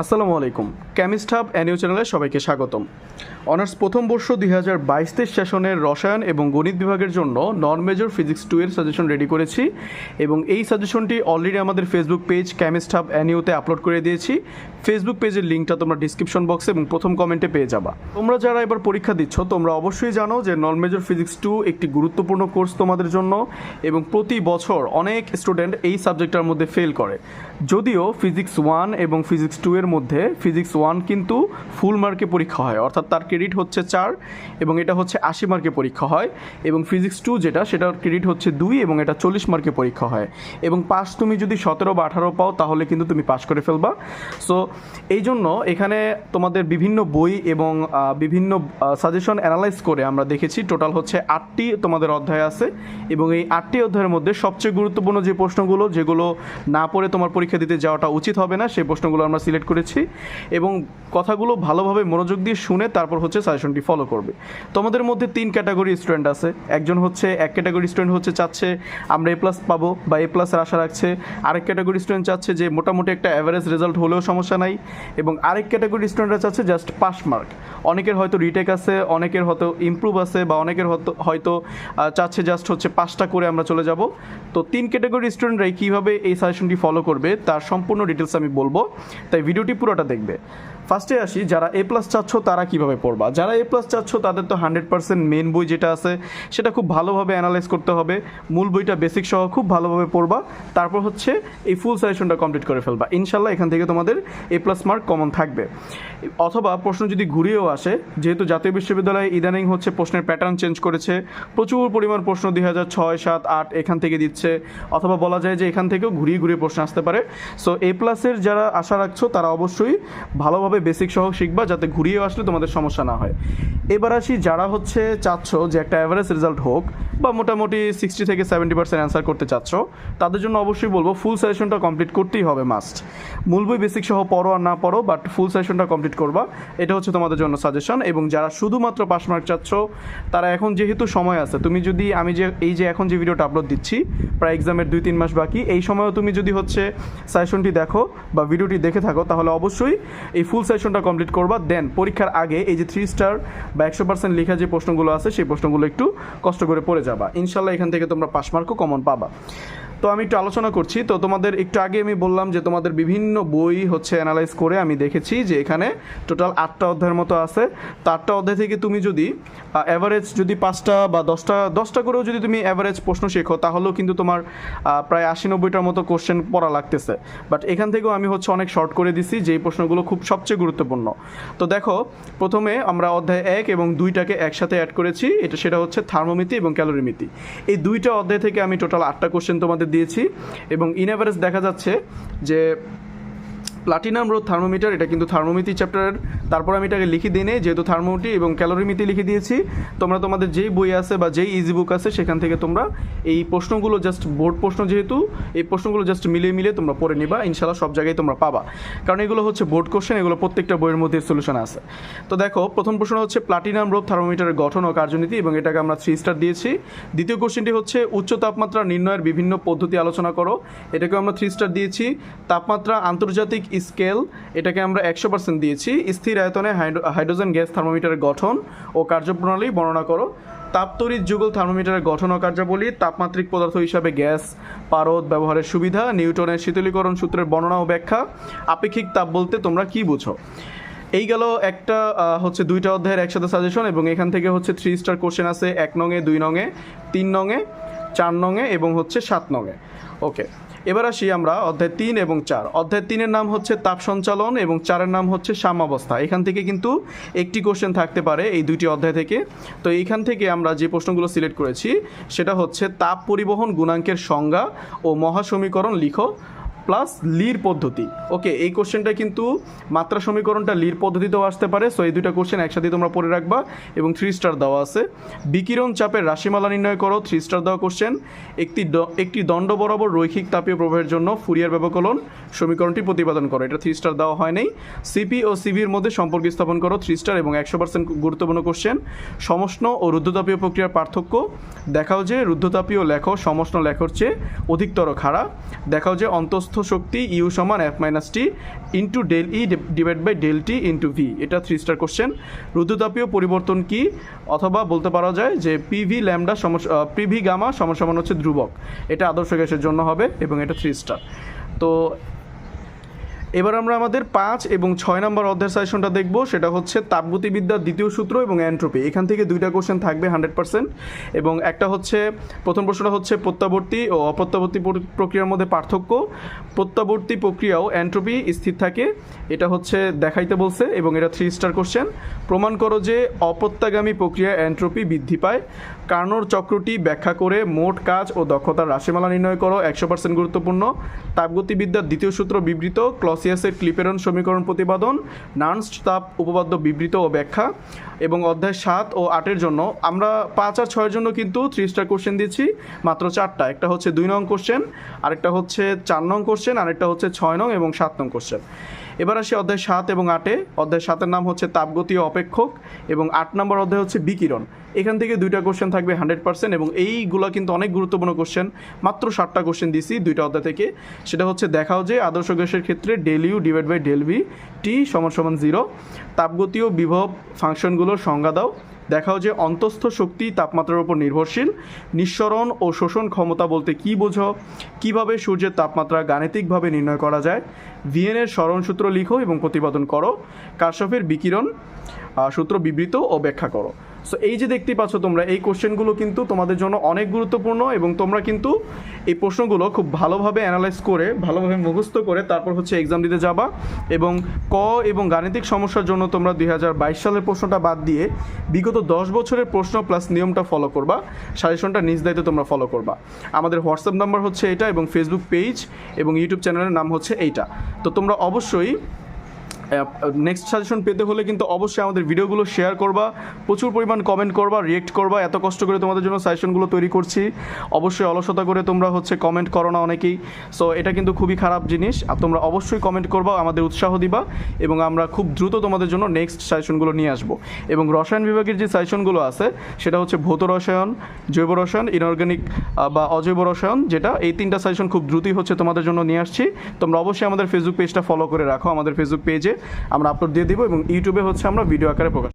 আসসালামু আলাইকুম। Chemist hub অ্যানিউ চ্যানেলে সবাইকে স্বাগতম। অনার্স প্রথম বর্ষ দুই হাজার বাইশ তেইশ সেশনের রসায়ন এবং গণিত বিভাগের জন্য নন মেজর ফিজিক্স টু এর সাজেশন রেডি করেছি এবং এই সাজেশনটি অলরেডি আমাদের ফেসবুক পেজ কেমিস্ট হাব অ্যানিউতে আপলোড করে দিয়েছি। ফেসবুক পেজের লিঙ্কটা তোমরা ডিসক্রিপশন বক্সে এবং প্রথম কমেন্টে পেয়ে যাবা। তোমরা যারা এবার পরীক্ষা দিচ্ছ, তোমরা অবশ্যই জানো যে নন মেজর ফিজিক্স টু একটি গুরুত্বপূর্ণ কোর্স তোমাদের জন্য এবং প্রতি বছর অনেক স্টুডেন্ট এই সাবজেক্টটার মধ্যে ফেল করে। যদিও ফিজিক্স ওয়ান এবং ফিজিক্স টু এর মধ্যে ফিজিক্স ওয়ান কিন্তু ফুল মার্কে পরীক্ষা হয়। অর্থাৎ তার ক্রেডিট হচ্ছে চার এবং এটা হচ্ছে আশি মার্কে পরীক্ষা হয় এবং ফিজিক্স টু যেটা, সেটার ক্রেডিট হচ্ছে দুই এবং এটা চল্লিশ মার্কে পরীক্ষা হয়। এবং পাস তুমি যদি সতেরো বা আঠারো পাও, তাহলে কিন্তু তুমি পাস করে ফেলবা। সো এই জন্য এখানে তোমাদের বিভিন্ন বই এবং বিভিন্ন সাজেশন অ্যানালাইজ করে আমরা দেখেছি। টোটাল হচ্ছে আটটি তোমাদের অধ্যায় আছে এবং এই আটটি অধ্যায়ের মধ্যে সবচেয়ে গুরুত্বপূর্ণ যে প্রশ্নগুলো, যেগুলো না পড়ে তোমার পরীক্ষা দিতে যাওয়াটা উচিত হবে না, সেই প্রশ্নগুলো আমরা সিলেক্ট করেছি এবং কথাগুলো ভালোভাবে মনোযোগ দিয়ে শুনে তারপর হচ্ছে সাজেশনটি ফলো করবে। তোমাদের মধ্যে তিন ক্যাটাগরি স্টুডেন্ট আছে। একজন হচ্ছে, এক ক্যাটাগরি স্টুডেন্ট হচ্ছে চাচ্ছে, আমরা এ প্লাস পাবো বা এ প্লাসের আশা রাখছে। আরেক ক্যাটাগরি স্টুডেন্ট চাচ্ছে যে মোটামুটি একটা অ্যাভারেজ রেজাল্ট হলেও সমস্যা নাই এবং আরেক ক্যাটাগরি স্টুডেন্টরা চাচ্ছে জাস্ট পাস মার্ক অনেকের হয়তো রিটেক আছে, অনেকের হয়তো ইমপ্রুভ আছে বা অনেকের হয়তো চাচ্ছে জাস্ট হচ্ছে পাঁচটা করে আমরা চলে যাব। তো তিন ক্যাটাগরি স্টুডেন্টরাই কীভাবে এই সাজেশনটি ফলো করবে, তার সম্পূর্ণ ডিটেলস আমি বলব। তাই ভিডিওটি পুরোটা দেখবে। ফার্স্টে আসি, যারা এ প্লাস চাচ্ছ তারা কীভাবে পড়বা? যারা এ প্লাস চাচ্ছ তাদের তো হান্ড্রেড পার্সেন্ট মেন বই যেটা আছে, সেটা খুব ভালোভাবে অ্যানালাইজ করতে হবে। মূল বইটা বেসিক সহ খুব ভালোভাবে পড়বা। তারপর হচ্ছে এই ফুল সাজেশনটা কমপ্লিট করে ফেলবা। ইনশাল্লাহ এখান থেকে তোমাদের এ প্লাস মার্ক কমন থাকবে। অথবা প্রশ্ন যদি ঘুরিয়েও আসে, যেহেতু জাতীয় বিশ্ববিদ্যালয়ে ইদানিং হচ্ছে প্রশ্নের প্যাটার্ন চেঞ্জ করেছে, প্রচুর পরিমাণ প্রশ্ন দুই হাজার ছয়, সাত, আট এখান থেকে দিচ্ছে, অথবা বলা যায় যে এখান থেকেও ঘুরিয়ে ঘুরিয়ে প্রশ্ন আসতে পারে। সো এ প্লাসের যারা আশা রাখছো, তারা অবশ্যই ভালোভাবে বেসিক সহ শিখবা যাতে ঘুরিয়ে আসলে তোমাদের সমস্যা না হয়। এবার আসি যারা হচ্ছে চাচ্ছ যে একটা অ্যাভারেজ রেজাল্ট হোক বা মোটামুটি সিক্সটি থেকে সেভেন্টি পার্সেন্ট অ্যান্সার করতে চাচ্ছ, তাদের জন্য অবশ্যই বলব ফুল সেশনটা কমপ্লিট করতেই হবে মাস্ট মূল বই বেসিক সহ পড়ো আর না পড়ো বাট ফুল সেশনটা কমপ্লিট করবা। এটা হচ্ছে তোমাদের জন্য সাজেশন এবং যারা শুধুমাত্র পাস মার্ক চাচ্ছ, তারা এখন যেহেতু সময় আছে, তুমি যদি আমি যে, এই যে এখন যে ভিডিওটা আপলোড দিচ্ছি, প্রায় এক্সামের দুই তিন মাস বাকি, এই সময়ও তুমি যদি হচ্ছে সেশনটি দেখো বা ভিডিওটি দেখে থাকো, তাহলে অবশ্যই এই ফুল সেশনটা কমপ্লিট করবা। দেন পরীক্ষার আগে এই যে থ্রি স্টার একশো পার্সেন্ট লেখা যে প্রশ্নগুলো আছে, সেই প্রশ্নগুলো একটু কষ্ট করে পড়ে যাবা। ইনশাল্লাহ এখান থেকে তোমরা পাস মার্কও কমন পাবা। তো আমি একটু আলোচনা করছি। তো তোমাদের একটু আগে আমি বললাম যে তোমাদের বিভিন্ন বই হচ্ছে অ্যানালাইজ করে আমি দেখেছি যে এখানে টোটাল আটটা অধ্যায়ের মতো আছে। তো আটটা অধ্যায় থেকে তুমি যদি অ্যাভারেজ যদি পাঁচটা বা দশটা দশটা করেও যদি তুমি অ্যাভারেজ প্রশ্ন শেখো, তাহলেও কিন্তু তোমার প্রায় আশি নব্বইটার মতো কোশ্চেন পড়া লাগতেছে। বাট এখান থেকেও আমি হচ্ছে অনেক শর্ট করে দিছি যেই প্রশ্নগুলো খুব সবচেয়ে গুরুত্বপূর্ণ। তো দেখো, প্রথমে আমরা অধ্যায় এক এবং দুইটাকে একসাথে অ্যাড করেছি। এটা সেটা হচ্ছে থার্মোমিতি এবং ক্যালোরিমিতি এই দুইটা অধ্যায় থেকে আমি টোটাল আটটা কোশ্চেন তোমাদের দিয়েছি এবং ইন দেখা যাচ্ছে যে প্লাটিনাম রোড থার্মোমিটার, এটা কিন্তু থার্মোমিতি চ্যাপ্টারের। তারপর আমি এটাকে লিখে দিই যেহেতু থার্মোমিটি এবং ক্যালোরিমিতি লিখে দিয়েছি, তোমরা তোমাদের যেই বই আছে বা যেই ইজি বুক আছে, সেখান থেকে তোমরা এই প্রশ্নগুলো জাস্ট বোর্ড প্রশ্ন যেহেতু, এই প্রশ্নগুলো জাস্ট মিলিয়ে মিলিয়ে তোমরা পড়ে নিবা ইনশাল্লাহ সব জায়গায় তোমরা পাবা। কারণ এগুলো হচ্ছে বোর্ড কোশ্চেন এগুলো প্রত্যেকটা বইয়ের মধ্যে সলিউশন আছে। তো দেখো, প্রথম প্রশ্ন হচ্ছে প্লাটিনাম রোড থার্মোমিটারের গঠন ও কার্যনীতি এবং এটাকে আমরা থ্রি স্টার দিয়েছি। দ্বিতীয় কোশ্চেনটি হচ্ছে, উচ্চ তাপমাত্রা নির্ণয়ের বিভিন্ন পদ্ধতি আলোচনা করো। এটাকেও আমরা থ্রি স্টার দিয়েছি। তাপমাত্রা আন্তর্জাতিক স্কেল, এটাকে আমরা একশো পার্সেন্ট দিয়েছি। স্থির আয়তনে হাইড্রো- হাইড্রোজেন গ্যাস থার্মোমিটারের গঠন ও কার্যপ্রণালী বর্ণনা করো। তাপতড়িৎ যুগল থার্মোমিটারের গঠন ও কার্যাবলী, তাপমাত্রিক পদার্থ হিসাবে গ্যাস, পারদ ব্যবহারের সুবিধা, নিউটনের শীতলীকরণ সূত্রের বর্ণনা ও ব্যাখ্যা। আপেক্ষিক তাপ বলতে তোমরা কি বুঝো? এই গেল একটা হচ্ছে দুইটা অধ্যায়ের একসাথে সাজেশন এবং এখান থেকে হচ্ছে থ্রি স্টার কোশ্চেন আছে, এক নঙে দুই নঙে তিন নঙে চার নঙে এবং হচ্ছে সাত নঙে ওকে এবার আসি আমরা অধ্যায় তিন এবং চার। অধ্যায় তিনের নাম হচ্ছে তাপ সঞ্চালন এবং চারের নাম হচ্ছে সাম্যাবস্থা। এখান থেকে কিন্তু একটি কোশ্চেন থাকতে পারে এই দুইটি অধ্যায় থেকে। তো এইখান থেকে আমরা যে প্রশ্নগুলো সিলেক্ট করেছি, সেটা হচ্ছে তাপ পরিবহন গুণাঙ্কের সংজ্ঞা ও মহাসমীকরণ লিখো। প্লাস লির পদ্ধতি। ওকে, এই কোশ্চেনটা কিন্তু মাত্রা সমীকরণটা লির পদ্ধতিতেও আসতে পারে সো এই দুইটা কোশ্চেন একসাথে তোমরা পড়ে রাখবা, এবং থ্রি স্টার দেওয়া আছে। বিকিরণ চাপের রাশিমালা নির্ণয় করো থ্রি স্টার দেওয়া কোশ্চেন একটি একটি দণ্ড বরাবর রৈখিক তাপীয় প্রবাহের জন্য ফুরিয়ার ব্যবকলন সমীকরণটি প্রতিপাদন করো, এটা থ্রি স্টার দেওয়া হয় নাই। সিপি ও সিভির মধ্যে সম্পর্ক স্থাপন করো থ্রি স্টার এবং একশো পার্সেন্ট গুরুত্বপূর্ণ কোশ্চেন সমষ্ণ ও রুদ্ধতাপীয় প্রক্রিয়ার পার্থক্য, দেখাও যে রুদ্ধতাপীয় লেখ, সমষ্ণ লেখর চেয়ে অধিকতর খাড়া। দেখাও যে অন্তঃস্থ অন্তস্থ শক্তি ইউ সমান F minus T into del E divide by del T into V এটা থ্রি স্টার কোশ্চেন রুদ্রতাপীয় পরিবর্তন কি? অথবা বলতে পারা যায় যে পিভি ল্যামডা সমস্যা পিভি গামা সমসমান হচ্ছে ধ্রুবক। এটা আদর্শ গ্যাসের জন্য হবে এবং এটা থ্রি স্টার তো এবার আমরা আমাদের পাঁচ এবং ছয় নম্বর অধ্যায় সাজেশনটা দেখব। সেটা হচ্ছে তাপগতিবিদ্যার দ্বিতীয় সূত্র এবং অ্যান্ট্রপি এখান থেকে দুইটা কোশ্চেন থাকবে হান্ড্রেড পার্সেন্ট এবং একটা হচ্ছে, প্রথম প্রশ্নটা হচ্ছে প্রত্যাবর্তী ও অপ্রত্যাবর্তী প্রক্রিয়ার মধ্যে পার্থক্য। প্রত্যাবর্তী প্রক্রিয়াও অ্যান্ট্রপি স্থির থাকে। এটা হচ্ছে দেখাইতে বলছে এবং এটা থ্রি স্টার কোশ্চেন প্রমাণ করো যে অপ্রত্যাগামী প্রক্রিয়া অ্যান্ট্রপি বৃদ্ধি পায়। কার্নোর চক্রটি ব্যাখ্যা করে মোট কাজ ও দক্ষতার রাশিমালা নির্ণয় করো। একশো পার্সেন্ট গুরুত্বপূর্ণ। তাপগতিবিদ্যার দ্বিতীয় সূত্র বিবৃত। ক্লসিয়াসের ক্লিপেরন সমীকরণ প্রতিপাদন, নার্নস্ট তাপ উপপাদ্য বিবৃত ও ব্যাখ্যা, এবং অধ্যায় সাত ও আটের জন্য আমরা পাঁচ আর ছয়ের জন্য কিন্তু থ্রি স্টার কোশ্চেন দিচ্ছি, মাত্র চারটা। একটা হচ্ছে দুই নং কোশ্চেন আরেকটা হচ্ছে চার নং কোশ্চেন আরেকটা হচ্ছে ছয় নং এবং সাত নং কোশ্চেন এবার আসি অধ্যায় সাত এবং আটে। অধ্যায় সাতের নাম হচ্ছে তাপগতীয় অপেক্ষক এবং আট নম্বর অধ্যায় হচ্ছে বিকিরণ। এখান থেকে দুইটা কোশ্চেন থাকবে হান্ড্রেড পার্সেন্ট এবং এইগুলো কিন্তু অনেক গুরুত্বপূর্ণ কোশ্চেন মাত্র ষাটটা কোশ্চেন দিছি দুইটা অধ্যায় থেকে। সেটা হচ্ছে দেখাও যে আদর্শ গ্যাসের ক্ষেত্রে del U divide by del V T সমান সমান জিরো তাপগতীয় বিভব ফাংশনগুলোর সংজ্ঞা দাও। দেখাও যে অন্তস্থ শক্তি তাপমাত্রার উপর নির্ভরশীল। নিঃসরণ ও শোষণ ক্ষমতা বলতে কি বোঝো? কীভাবে সূর্যের তাপমাত্রা গাণিতিকভাবে নির্ণয় করা যায়? স্মরণ সূত্র লিখো এবং প্রতিপাদন করো। কারশফের বিকিরণ সূত্র বিবৃত ও ব্যাখ্যা করো। সো এই যে দেখতে পাচ্ছ তোমরা, এই কোশ্চেনগুলো কিন্তু তোমাদের জন্য অনেক গুরুত্বপূর্ণ এবং তোমরা কিন্তু এই প্রশ্নগুলো খুব ভালোভাবে অ্যানালাইজ করে, ভালোভাবে মুখস্থ করে তারপর হচ্ছে এক্সাম দিতে যাবা এবং ক এবং গাণিতিক সমস্যার জন্য তোমরা দুই হাজার বাইশ সালের প্রশ্নটা বাদ দিয়ে বিগত দশ বছরের প্রশ্ন প্লাস নিয়মটা ফলো করবা সাজেশনটা নিজ দায়িত্বে তোমরা ফলো করবা। আমাদের হোয়াটসঅ্যাপ নাম্বার হচ্ছে এটা এবং ফেসবুক পেজ এবং ইউটিউব চ্যানেলের নাম হচ্ছে এইটা। তো তোমরা অবশ্যই নেক্সট সাজেশন পেতে হলে কিন্তু অবশ্যই আমাদের ভিডিওগুলো শেয়ার করবা, প্রচুর পরিমাণ কমেন্ট করবা রিয়েক্ট করবা, এত কষ্ট করে তোমাদের জন্য সাজেশনগুলো তৈরি করছি। অবশ্যই অলসতা করে তোমরা হচ্ছে কমেন্ট করো না অনেকেই। সো এটা কিন্তু খুবই খারাপ জিনিস। আর তোমরা অবশ্যই কমেন্ট করবা, আমাদের উৎসাহ দিবা এবং আমরা খুব দ্রুত তোমাদের জন্য নেক্সট সাজেশনগুলো নিয়ে আসব। এবং রসায়ন বিভাগের যে সাজেশনগুলো আছে, সেটা হচ্ছে ভৌত রসায়ন, জৈব রসায়ন ইনঅর্গানিক বা অজৈব রসায়ন, যেটা এই তিনটা সাজেশন খুব দ্রুতই হচ্ছে তোমাদের জন্য নিয়ে আসছি। তোমরা অবশ্যই আমাদের ফেসবুক পেজটা ফলো করে রাখো, আমাদের ফেসবুক পেজে আমরা আপলোড দিয়ে দিব এবং ইউটিউবে হচ্ছে আমরা ভিডিও আকারে প্রকাশ